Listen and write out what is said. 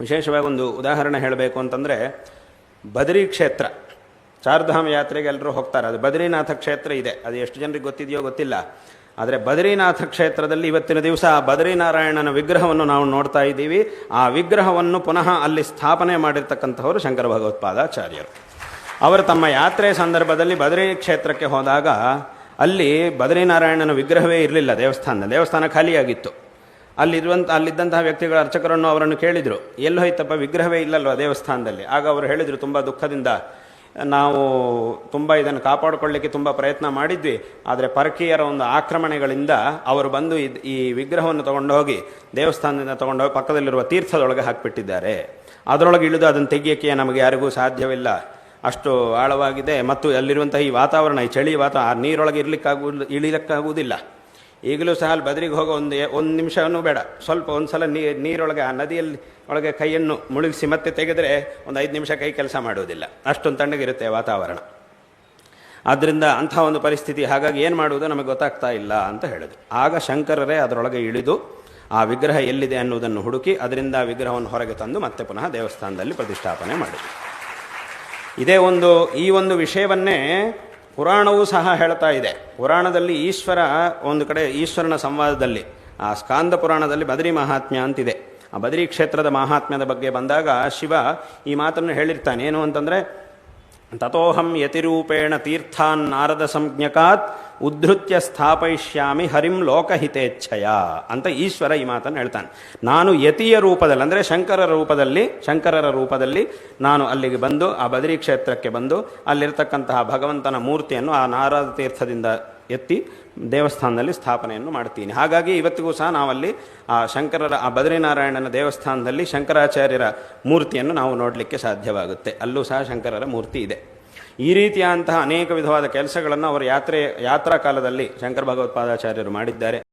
ವಿಶೇಷವಾಗಿ ಒಂದು ಉದಾಹರಣೆ ಹೇಳಬೇಕು ಅಂತಂದರೆ ಬದರಿ ಕ್ಷೇತ್ರ. ಚಾರ್ಧಾಮ ಯಾತ್ರೆಗೆ ಎಲ್ಲರೂ ಹೋಗ್ತಾರೆ. ಅದು ಬದರಿನಾಥ ಕ್ಷೇತ್ರ ಇದೆ. ಅದು ಎಷ್ಟು ಜನರಿಗೆ ಗೊತ್ತಿದೆಯೋ ಗೊತ್ತಿಲ್ಲ. ಆದರೆ ಬದರಿನಾಥ ಕ್ಷೇತ್ರದಲ್ಲಿ ಇವತ್ತಿನ ದಿವಸ ಆ ಬದ್ರಿನಾರಾಯಣನ ವಿಗ್ರಹವನ್ನು ನಾವು ನೋಡ್ತಾ ಇದ್ದೀವಿ. ಆ ವಿಗ್ರಹವನ್ನು ಪುನಃ ಅಲ್ಲಿ ಸ್ಥಾಪನೆ ಮಾಡಿರ್ತಕ್ಕಂಥವರು ಶಂಕರ ಭಗವತ್ಪಾದಾಚಾರ್ಯರು. ಅವರು ತಮ್ಮ ಯಾತ್ರೆ ಸಂದರ್ಭದಲ್ಲಿ ಬದರಿ ಕ್ಷೇತ್ರಕ್ಕೆ ಹೋದಾಗ ಅಲ್ಲಿ ಬದರಿನಾರಾಯಣನ ವಿಗ್ರಹವೇ ಇರಲಿಲ್ಲ ದೇವಸ್ಥಾನ ದೇವಸ್ಥಾನ ಖಾಲಿಯಾಗಿತ್ತು. ಅಲ್ಲಿರುವಂಥ ಅಲ್ಲಿದ್ದಂತಹ ವ್ಯಕ್ತಿಗಳ ಅರ್ಚಕರನ್ನು ಅವರನ್ನು ಕೇಳಿದರು. ಎಲ್ಲಿ ಹೋಯ್ತಪ್ಪ? ವಿಗ್ರಹವೇ ಇಲ್ಲಲ್ವ ದೇವಸ್ಥಾನದಲ್ಲಿ? ಆಗ ಅವರು ಹೇಳಿದರು, ತುಂಬ ದುಃಖದಿಂದ ನಾವು ತುಂಬ ಇದನ್ನು ಕಾಪಾಡಿಕೊಳ್ಳಿಕ್ಕೆ ತುಂಬ ಪ್ರಯತ್ನ ಮಾಡಿದ್ವಿ. ಆದರೆ ಪರಕೀಯರ ಒಂದು ಆಕ್ರಮಣೆಗಳಿಂದ ಅವರು ಬಂದು ಈ ವಿಗ್ರಹವನ್ನು ತಗೊಂಡೋಗಿ ದೇವಸ್ಥಾನದಿಂದ ತಗೊಂಡೋಗಿ ಪಕ್ಕದಲ್ಲಿರುವ ತೀರ್ಥದೊಳಗೆ ಹಾಕಿಬಿಟ್ಟಿದ್ದಾರೆ. ಅದರೊಳಗೆ ಇಳಿದು ಅದನ್ನು ತೆಗೆಯೋಕ್ಕೆ ನಮಗೆ ಯಾರಿಗೂ ಸಾಧ್ಯವಿಲ್ಲ. ಅಷ್ಟು ಆಳವಾಗಿದೆ. ಮತ್ತು ಅಲ್ಲಿರುವಂಥ ಈ ವಾತಾವರಣ, ಈ ಚಳಿ ವಾತಾವರಣ ಆ ನೀರೊಳಗೆ ಇರ್ಲಿಕ್ಕಾಗು ಇಳಿಲಿಕ್ಕಾಗುವುದಿಲ್ಲ. ಈಗಲೂ ಸಹ ಅಲ್ಲಿ ಬದರಿಗೆ ಹೋಗೋ ಒಂದು ಒಂದು ನಿಮಿಷವೂ ಬೇಡ. ಸ್ವಲ್ಪ ಒಂದು ಸಲ ನೀರು ನೀರೊಳಗೆ, ಆ ನದಿಯಲ್ಲಿ ಒಳಗೆ ಕೈಯನ್ನು ಮುಳುಗಿಸಿ ಮತ್ತೆ ತೆಗೆದರೆ ಒಂದು ಐದು ನಿಮಿಷ ಕೈ ಕೆಲಸ ಮಾಡುವುದಿಲ್ಲ. ಅಷ್ಟೊಂದು ತಣ್ಣಗಿರುತ್ತೆ ವಾತಾವರಣ. ಆದ್ದರಿಂದ ಅಂಥ ಒಂದು ಪರಿಸ್ಥಿತಿ, ಹಾಗಾಗಿ ಏನು ಮಾಡುವುದು ನಮಗೆ ಗೊತ್ತಾಗ್ತಾ ಇಲ್ಲ ಅಂತ ಹೇಳಿದ್ರು ಆಗ ಶಂಕರರೇ ಅದರೊಳಗೆ ಇಳಿದು ಆ ವಿಗ್ರಹ ಎಲ್ಲಿದೆ ಅನ್ನುವುದನ್ನು ಹುಡುಕಿ ಅದರಿಂದ ವಿಗ್ರಹವನ್ನು ಹೊರಗೆ ತಂದು ಮತ್ತೆ ಪುನಃ ದೇವಸ್ಥಾನದಲ್ಲಿ ಪ್ರತಿಷ್ಠಾಪನೆ ಮಾಡಿದರು. ಇದೇ ಒಂದು, ಈ ಒಂದು ವಿಷಯವನ್ನೇ ಪುರಾಣವೂ ಸಹ ಹೇಳ್ತಾ ಇದೆ. ಪುರಾಣದಲ್ಲಿ ಈಶ್ವರ ಒಂದು ಕಡೆ ಈಶ್ವರನ ಸಂವಾದದಲ್ಲಿ, ಆ ಸ್ಕಾಂದ ಪುರಾಣದಲ್ಲಿ ಬದರಿ ಮಹಾತ್ಮ್ಯ ಅಂತಿದೆ. ಆ ಬದರಿ ಕ್ಷೇತ್ರದ ಮಹಾತ್ಮ್ಯದ ಬಗ್ಗೆ ಬಂದಾಗ ಶಿವ ಈ ಮಾತನ್ನು ಹೇಳಿರ್ತಾನೆ. ಏನು ಅಂತಂದರೆ ತಥೋಹಂ ಯತಿರೂಪೇಣ ತೀರ್ಥಾನ್ ನಾರದ ಸಂಜ್ಞಕಾತ್ ಉದ್ಧೃತ್ಯ ಸ್ಥಾಪಯಿಷ್ಯಾಮಿ ಹರಿಂ ಲೋಕಹಿತೇಚ್ಛಯ ಅಂತ ಈಶ್ವರ ಈ ಮಾತನ್ನು ಹೇಳ್ತಾನೆ. ನಾನು ಯತಿಯ ರೂಪದಲ್ಲಿ, ಅಂದರೆ ಶಂಕರರ ರೂಪದಲ್ಲಿ ಶಂಕರರ ರೂಪದಲ್ಲಿ ನಾನು ಅಲ್ಲಿಗೆ ಬಂದು, ಆ ಬದರಿ ಕ್ಷೇತ್ರಕ್ಕೆ ಬಂದು ಅಲ್ಲಿರ್ತಕ್ಕಂತಹ ಭಗವಂತನ ಮೂರ್ತಿಯನ್ನು ಆ ನಾರದ ತೀರ್ಥದಿಂದ ಎತ್ತಿ ದೇವಸ್ಥಾನದಲ್ಲಿ ಸ್ಥಾಪನೆಯನ್ನು ಮಾಡ್ತೀನಿ. ಹಾಗಾಗಿ ಇವತ್ತಿಗೂ ಸಹ ನಾವಲ್ಲಿ, ಆ, ಶಂಕರರ, ಆ, ಬದ್ರಿನಾರಾಯಣನ ದೇವಸ್ಥಾನದಲ್ಲಿ ಶಂಕರಾಚಾರ್ಯರ ಮೂರ್ತಿಯನ್ನು ನಾವು ನೋಡಲಿಕ್ಕೆ ಸಾಧ್ಯವಾಗುತ್ತೆ. ಅಲ್ಲೂ ಸಹ ಶಂಕರರ ಮೂರ್ತಿ ಇದೆ. ಈ ರೀತಿಯಾದಂತಹ ಅನೇಕ ವಿಧವಾದ ಕೆಲಸಗಳನ್ನು ಅವರ ಯಾತ್ರೆ, ಯಾತ್ರಾ ಕಾಲದಲ್ಲಿ ಶಂಕರ ಭಗವತ್ಪಾದಾಚಾರ್ಯರು ಮಾಡಿದ್ದಾರೆ.